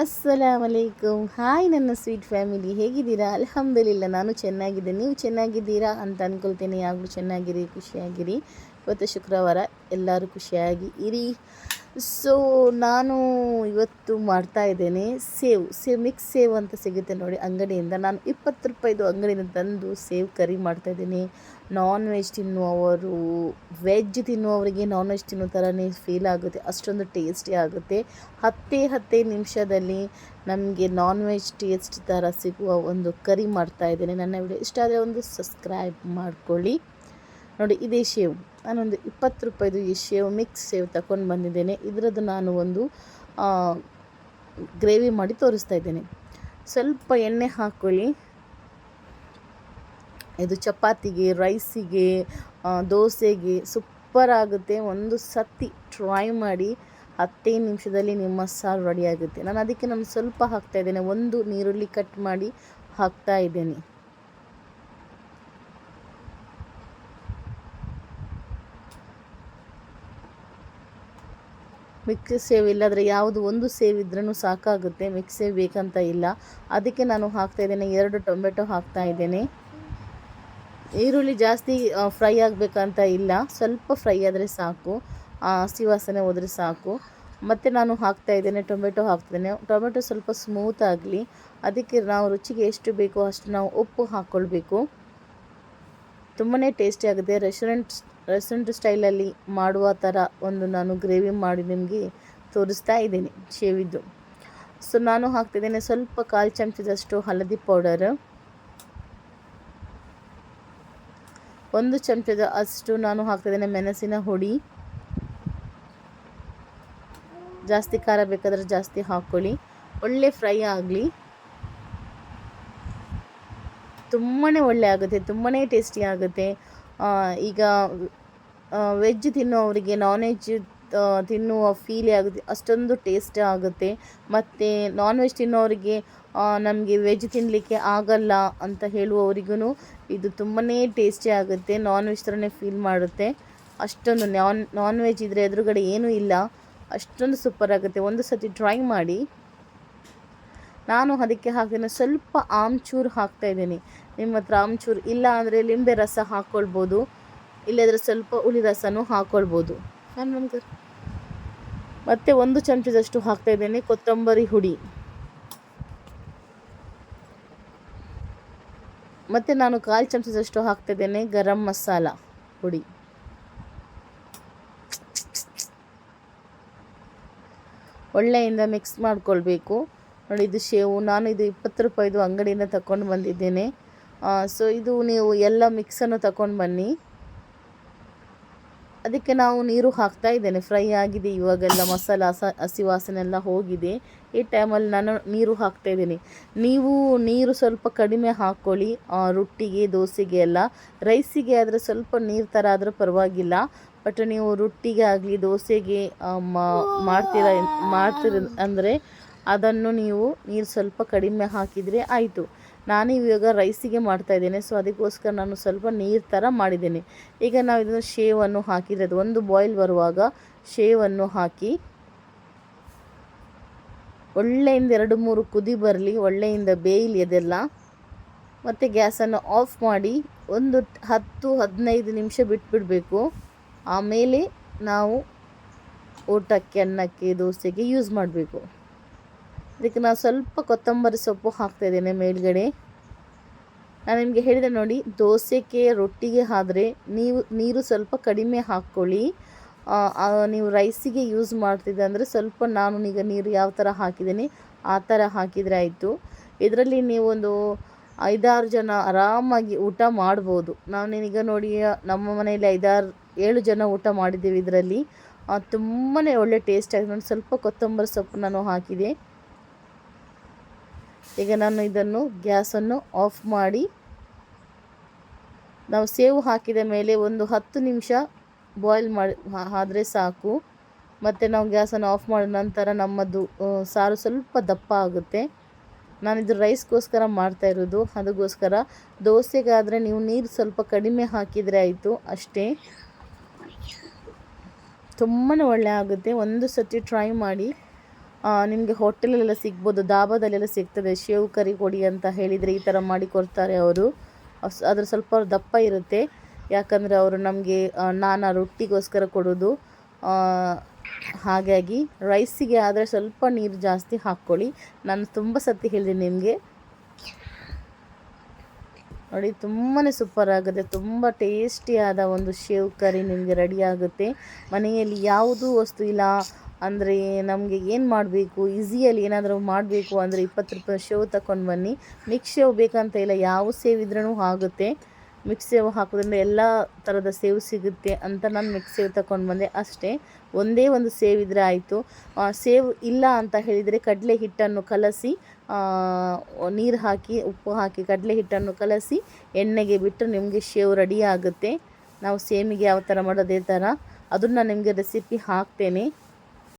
ಅಸ್ಸಲಾಮಲೈಕುಮ್ hi ನನ್ನ sweet family ಹೇಗಿದ್ದೀರಾ? ಅಲ್ಹಮ್ದುಲಿಲ್ಲ, ನಾನು ಚೆನ್ನಾಗಿದ್ದೆ ನೀವು ಚೆನ್ನಾಗಿದ್ದೀರಾ ಅಂತ ಅಂದ್ಕೊಳ್ತೇನೆ ಯಾವಾಗಲೂ ಚೆನ್ನಾಗಿರಿ, ಖುಷಿಯಾಗಿರಿ. ಇವತ್ತು ಶುಕ್ರವಾರ ಎಲ್ಲರೂ ಖುಷಿಯಾಗಿ ಇರಿ. ಸೊ ನಾನು ಇವತ್ತು ಮಾಡ್ತಾ ಇದ್ದೇನೆ ಸೇವ್ ಸೇವ್ ಮಿಕ್ಸ್ ಸೇವ್ ಅಂತ ಸಿಗುತ್ತೆ ನೋಡಿ ಅಂಗಡಿಯಿಂದ. ನಾನು ಇಪ್ಪತ್ತು ರೂಪಾಯಿದು ಅಂಗಡಿಯಿಂದ ತಂದು ಸೇವ್ ಕರಿ ಮಾಡ್ತಾ ಇದ್ದೀನಿ. ನಾನ್ ವೆಜ್ ತಿನ್ನುವವರು ವೆಜ್ ತಿನ್ನುವವರಿಗೆ ನಾನ್ ವೆಜ್ ತಿನ್ನೋ ಥರನೇ ಫೀಲ್ ಆಗುತ್ತೆ, ಅಷ್ಟೊಂದು ಟೇಸ್ಟಿ ಆಗುತ್ತೆ. ಹತ್ತೇ ಹತ್ತೇ ನಿಮಿಷದಲ್ಲಿ ನಮಗೆ ನಾನ್ ವೆಜ್ ಟೇಸ್ಟ್ ಥರ ಸಿಗುವ ಒಂದು ಕರಿ ಮಾಡ್ತಾ ಇದ್ದೇನೆ. ನನ್ನ ವಿಡಿಯೋ ಇಷ್ಟ ಆದರೆ ಒಂದು ಸಬ್ಸ್ಕ್ರೈಬ್ ಮಾಡ್ಕೊಳ್ಳಿ. ನೋಡಿ, ಇದೇ ಶೇವ್. ನಾನೊಂದು ಇಪ್ಪತ್ತು ರೂಪಾಯಿದು ಈ ಶೇವ್ ಮಿಕ್ಸ್ ಶೇವ್ ತಗೊಂಡು ಬಂದಿದ್ದೇನೆ. ಇದರದ್ದು ನಾನು ಒಂದು ಗ್ರೇವಿ ಮಾಡಿ ತೋರಿಸ್ತಾ ಇದ್ದೇನೆ. ಸ್ವಲ್ಪ ಎಣ್ಣೆ ಹಾಕ್ಕೊಳ್ಳಿ ಇದು ಚಪಾತಿಗೆ, ರೈಸಿಗೆ ದೋಸೆಗೆ ಸೂಪರ್ ಆಗುತ್ತೆ. ಒಂದು ಸತಿ ಟ್ರೈ ಮಾಡಿ ಹತ್ತೈದು ನಿಮಿಷದಲ್ಲಿ ನಿಮ್ಮ ಸಾರು ರೆಡಿ ಆಗುತ್ತೆ. ನಾನು ಅದಕ್ಕೆ ನಾನು ಸ್ವಲ್ಪ ಹಾಕ್ತಾ ಇದ್ದೇನೆ. ಒಂದು ನೀರುಳ್ಳಿ ಕಟ್ ಮಾಡಿ ಹಾಕ್ತಾ ಇದ್ದೇನೆ. ಮಿಕ್ಸ್ ಸೇವ್ ಇಲ್ಲಾದರೆ ಯಾವುದು ಒಂದು ಸೇವ್ ಇದ್ರೂ ಸಾಕಾಗುತ್ತೆ, ಮಿಕ್ಸ್ ಸೇವ್ ಬೇಕಂತ ಇಲ್ಲ. ಅದಕ್ಕೆ ನಾನು ಹಾಕ್ತಾ ಇದ್ದೇನೆ, ಎರಡು ಟೊಮೆಟೊ ಹಾಕ್ತಾ ಇದ್ದೇನೆ. ಈರುಳ್ಳಿ ಜಾಸ್ತಿ ಫ್ರೈ ಆಗಬೇಕಂತ ಇಲ್ಲ, ಸ್ವಲ್ಪ ಫ್ರೈ ಆದರೆ ಸಾಕು ಹಸಿ ವಾಸನೆ ಹೋದರೆ ಸಾಕು. ಮತ್ತು ನಾನು ಹಾಕ್ತಾ ಇದ್ದೇನೆ, ಟೊಮೆಟೊ ಹಾಕ್ತಿದ್ದೇನೆ ಟೊಮೆಟೊ ಸ್ವಲ್ಪ ಸ್ಮೂತ್ ಆಗಲಿ, ಅದಕ್ಕೆ ನಾವು ರುಚಿಗೆ ಎಷ್ಟು ಬೇಕೋ ಅಷ್ಟು ನಾವು ಉಪ್ಪು ಹಾಕ್ಕೊಳ್ಬೇಕು. ತುಂಬಾ ಟೇಸ್ಟಿ ಆಗುತ್ತೆ, ರೆಸ್ಟೋರೆಂಟ್ ರೆಸ್ಟೋರೆಂಟ್ ಸ್ಟೈಲಲ್ಲಿ ಮಾಡುವ ಥರ ಒಂದು ನಾನು ಗ್ರೇವಿ ಮಾಡಿ ನಿಮಗೆ ತೋರಿಸ್ತಾ ಇದ್ದೀನಿ, ಶೇವಿದ್ದು. ಸೊ, ನಾನು ಹಾಕ್ತಿದ್ದೇನೆ ಸ್ವಲ್ಪ ಕಾಲು ಚಮಚದಷ್ಟು ಹಳದಿ ಪೌಡರ್. ಒಂದು ಚಮಚದ ಅಷ್ಟು ನಾನು ಹಾಕ್ತಿದ್ದೇನೆ ಮೆಣಸಿನ ಹುಡಿ. ಜಾಸ್ತಿ ಖಾರ ಬೇಕಾದರೆ ಜಾಸ್ತಿ ಹಾಕ್ಕೊಳ್ಳಿ. ಒಳ್ಳೆ ಫ್ರೈ ಆಗಲಿ. ತುಂಬಾ ಒಳ್ಳೆ ಆಗುತ್ತೆ ತುಂಬಾ ಟೇಸ್ಟಿ ಆಗುತ್ತೆ. ಈಗ ವೆಜ್ ತಿನ್ನೋವರಿಗೆ ನಾನ್ ವೆಜ್ ತಿನ್ನುವ ಫೀಲೇ ಆಗುತ್ತೆ, ಅಷ್ಟೊಂದು ಟೇಸ್ಟ್ ಆಗುತ್ತೆ. ಮತ್ತು ನಾನ್ ವೆಜ್ ತಿನ್ನೋರಿಗೆ ನಮಗೆ ವೆಜ್ ತಿನ್ನಲಿಕ್ಕೆ ಆಗಲ್ಲ ಅಂತ ಹೇಳುವವರಿಗೂ ಇದು ತುಂಬಾ ಟೇಸ್ಟಿ ಆಗುತ್ತೆ ನಾನ್ ವೆಜ್ ಥರನೇ ಫೀಲ್ ಮಾಡುತ್ತೆ. ಅಷ್ಟೊಂದು ನಾನ್ ನಾನ್ ವೆಜ್ ಇದ್ದರೆ ಎದುರುಗಡೆ ಏನೂ ಇಲ್ಲ, ಅಷ್ಟೊಂದು ಸೂಪರ್ ಆಗುತ್ತೆ. ಒಂದು ಸತಿ ಟ್ರೈ ಮಾಡಿ. ನಾನು ಅದಕ್ಕೆ ಹಾಕ್ತೇನೆ, ಸ್ವಲ್ಪ ಆಮ್ಚೂರು ಹಾಕ್ತಾ ಇದ್ದೀನಿ. ನಿಮ್ಮ ಹತ್ರ ಆಮ್ಚೂರು ಇಲ್ಲ ಅಂದರೆ ಲಿಂಬೆ ರಸ ಹಾಕ್ಕೊಳ್ಬೋದು ಇಲ್ಲದ್ರೆ ಸ್ವಲ್ಪ ಹುಳಿ ರಸನೂ ಹಾಕ್ಕೊಳ್ಬೋದು ಮತ್ತು ಒಂದು ಚಮಚದಷ್ಟು ಹಾಕ್ತಾ ಇದ್ದೇನೆ, ಕೊತ್ತಂಬರಿ ಹುಡಿ. ಮತ್ತು ನಾನು ಕಾಲು ಚಮಚದಷ್ಟು ಹಾಕ್ತಾ ಇದ್ದೇನೆ, ಗರಂ ಮಸಾಲ ಹುಡಿ. ಒಳ್ಳೆಯಿಂದ ಮಿಕ್ಸ್ ಮಾಡ್ಕೊಳ್ಬೇಕು. ನೋಡಿ, ಇದು ಶೇವು, ನಾನು ಇದು ಇಪ್ಪತ್ತು ರೂಪಾಯಿದು ಅಂಗಡಿಯಿಂದ ತಗೊಂಡು ಬಂದಿದ್ದೇನೆ. ಸೊ ಇದು ನೀವು ಎಲ್ಲ ಮಿಕ್ಸನ್ನು ತಗೊಂಡು ಬನ್ನಿ. ಅದಕ್ಕೆ ನಾವು ನೀರು ಹಾಕ್ತಾ ಇದ್ದೇನೆ. ಫ್ರೈ ಆಗಿದೆ ಇವಾಗೆಲ್ಲ, ಮಸಾಲ ಹಸ ವಾಸನೆ ಎಲ್ಲ ಹೋಗಿದೆ. ಈ ಟೈಮಲ್ಲಿ ನಾನು ನೀರು ಹಾಕ್ತಾ ಇದ್ದೀನಿ. ನೀವು ನೀರು ಸ್ವಲ್ಪ ಕಡಿಮೆ ಹಾಕ್ಕೊಳ್ಳಿ. ರೊಟ್ಟಿಗೆ, ದೋಸೆಗೆ ಎಲ್ಲ. ರೈಸಿಗೆ ಆದರೆ ಸ್ವಲ್ಪ ನೀರು ಥರ ಆದರೂ ಪರವಾಗಿಲ್ಲ. ಬಟ್ ನೀವು ರೊಟ್ಟಿಗೆ ಆಗಲಿ, ದೋಸೆಗೆ ಮಾಡ್ತೀರ ಮಾಡ್ತೀರ ಅಂದರೆ ಅದನ್ನು ನೀವು ನೀರು ಸ್ವಲ್ಪ ಕಡಿಮೆ ಹಾಕಿದರೆ ಆಯಿತು. ನಾನು ಇವಾಗ ರೈಸಿಗೆ ಮಾಡ್ತಾಯಿದ್ದೇನೆ ಸೊ ಅದಕ್ಕೋಸ್ಕರ ನಾನು ಸ್ವಲ್ಪ ನೀರು ಥರ ಮಾಡಿದ್ದೇನೆ. ಈಗ ನಾವು ಇದನ್ನು ಶೇವನ್ನು ಹಾಕಿರೋದು, ಒಂದು ಬಾಯ್ಲ್ ಬರುವಾಗ ಶೇವನ್ನು ಹಾಕಿ ಒಳ್ಳೆಯಿಂದ ಎರಡು ಮೂರು ಕುದಿ ಬರಲಿ, ಒಳ್ಳೆಯಿಂದ ಬೇಯಲಿ ಅದೆಲ್ಲ. ಮತ್ತು ಗ್ಯಾಸನ್ನು ಆಫ್ ಮಾಡಿ ಒಂದು ಹತ್ತು, ಹದಿನೈದು ನಿಮಿಷ ಬಿಟ್ಬಿಡಬೇಕು. ಆಮೇಲೆ ನಾವು ಊಟಕ್ಕೆ ಅನ್ನಕ್ಕೆ, ದೋಸೆಗೆ ಯೂಸ್ ಮಾಡಬೇಕು. ಅದಕ್ಕೆ ನಾನು ಸ್ವಲ್ಪ ಕೊತ್ತಂಬರಿ ಸೊಪ್ಪು ಹಾಕ್ತಾಯಿದ್ದೇನೆ ಮೇಲ್ಗಡೆ. ನಾನು ನಿಮಗೆ ಹೇಳಿದೆ ನೋಡಿ, ದೋಸೆಗೆ ರೊಟ್ಟಿಗೆ ಆದರೆ ನೀವು, ನೀರು ಸ್ವಲ್ಪ ಕಡಿಮೆ ಹಾಕ್ಕೊಳ್ಳಿ. ನೀವು ರೈಸಿಗೆ ಯೂಸ್ ಮಾಡ್ತಿದ್ದೆ ಅಂದರೆ ಸ್ವಲ್ಪ ನಾನು ಈಗ ನೀರು ಯಾವ ಥರ ಹಾಕಿದ್ದೀನಿ, ಆ ಥರ ಹಾಕಿದರೆ ಆಯಿತು. ಇದರಲ್ಲಿ ನೀವೊಂದು ಐದಾರು ಜನ ಆರಾಮಾಗಿ ಊಟ ಮಾಡ್ಬೋದು. ನಾನೀಗ ನೋಡಿ, ನಮ್ಮ ಮನೆಯಲ್ಲಿ ಐದಾರು, ಏಳು ಜನ ಊಟ ಮಾಡಿದ್ದೀವಿ ಇದರಲ್ಲಿ. ತುಂಬಾ ಒಳ್ಳೆ ಟೇಸ್ಟ್ ಆಗಿದೆ ನೋಡಿ, ಸ್ವಲ್ಪ ಕೊತ್ತಂಬರಿ ಸೊಪ್ಪು ನಾನು ಹಾಕಿದೆ. ಈಗ ನಾನು ಇದನ್ನು ಗ್ಯಾಸನ್ನು ಆಫ್ ಮಾಡಿ ನಾವು ಸೇವು ಹಾಕಿದ ಮೇಲೆ ಒಂದು ಹತ್ತು ನಿಮಿಷ ಬಾಯ್ಲ್ ಮಾಡಿ ಆದರೆ ಸಾಕು. ಮತ್ತು ನಾವು ಗ್ಯಾಸನ್ನು ಆಫ್ ಮಾಡಿದ ನಂತರ ನಮ್ಮದು ಸಾರು ಸ್ವಲ್ಪ ದಪ್ಪ ಆಗುತ್ತೆ. ನಾನು ನಾನಿದು ರೈಸ್ಗೋಸ್ಕರ ಮಾಡ್ತಾ ಇರೋದು. ಅದಕ್ಕೋಸ್ಕರ ದೋಸೆಗಾದರೆ ನೀವು ನೀರು ಸ್ವಲ್ಪ ಕಡಿಮೆ ಹಾಕಿದರೆ ಆಯಿತು, ಅಷ್ಟೇ. ತುಂಬಾ ಒಳ್ಳೆ ಆಗುತ್ತೆ. ಒಂದು ಸತಿ ಟ್ರೈ ಮಾಡಿ. ನಿಮಗೆ ಹೋಟೆಲಲ್ಲೆಲ್ಲ ಸಿಗ್ಬೋದು, ಧಾಬಾದಲ್ಲೆಲ್ಲ ಸಿಗ್ತದೆ, ಶೇವ್ ಕರಿ ಕೊಡಿ ಅಂತ ಹೇಳಿದರೆ ಈ ಥರ ಮಾಡಿ ಕೊಡ್ತಾರೆ ಅವರು. ಅದ್ರ ಸ್ವಲ್ಪ ದಪ್ಪ ಇರುತ್ತೆ. ಯಾಕಂದರೆ ಅವರು ನಮಗೆ ನಾನಾ ರೊಟ್ಟಿಗೋಸ್ಕರ ಕೊಡೋದು. ಹಾಗಾಗಿ ರೈಸಿಗೆ ಆದರೆ ಸ್ವಲ್ಪ ನೀರು ಜಾಸ್ತಿ ಹಾಕ್ಕೊಳ್ಳಿ. ನಾನು ತುಂಬ ಸತಿ ಹೇಳಿದೆ ನಿಮಗೆ. ನೋಡಿ ತುಂಬಾ ಸೂಪರ್ ಆಗುತ್ತೆ. ತುಂಬ ಟೇಸ್ಟಿಯಾದ ಒಂದು ಶೇವ್ ಕರಿ ನಿಮಗೆ ರೆಡಿ ಆಗುತ್ತೆ. ಮನೆಯಲ್ಲಿ ಯಾವುದೂ ವಸ್ತು ಇಲ್ಲ. ಅಂದರೆ ನಮಗೆ ಏನು ಮಾಡಬೇಕು? ಈಸಿಯಲ್ಲಿ ಏನಾದರೂ ಮಾಡಬೇಕು ಅಂದರೆ ಇಪ್ಪತ್ತು ರೂಪಾಯಿ ಶೇವ್ ತಗೊಂಡು ಬನ್ನಿ. ಮಿಕ್ಸ್ ಶೇವ್ ಬೇಕಂತ ಇಲ್ಲ, ಯಾವ ಸೇವ್ ಇದ್ರೂ ಆಗುತ್ತೆ. ಮಿಕ್ಸ್ ಸೇವ್ ಹಾಕೋದ್ರಿಂದ ಎಲ್ಲ ಥರದ ಸೇವ್ ಸಿಗುತ್ತೆ ಅಂತ ನಾನು ಮಿಕ್ಸ್ ಸೇವ್ ತಗೊಂಡು ಬಂದೆ ಅಷ್ಟೇ. ಒಂದೇ ಒಂದು ಸೇವ್ ಆಯಿತು. ಸೇವ್ ಇಲ್ಲ ಅಂತ ಹೇಳಿದರೆ ಕಡಲೆ ಹಿಟ್ಟನ್ನು ಕಲಸಿ ನೀರು ಹಾಕಿ, ಉಪ್ಪು ಹಾಕಿ ಕಡಲೆ ಹಿಟ್ಟನ್ನು ಕಲಸಿ, ಎಣ್ಣೆಗೆ ಬಿಟ್ಟು ನಿಮಗೆ ಶೇವ್ ರೆಡಿ ಆಗುತ್ತೆ. ನಾವು ಸೇಮಿಗೆ ಯಾವ ಥರ ಮಾಡೋದೇ ಥರ ಅದನ್ನು ನಿಮಗೆ ರೆಸಿಪಿ ಹಾಕ್ತೇನೆ.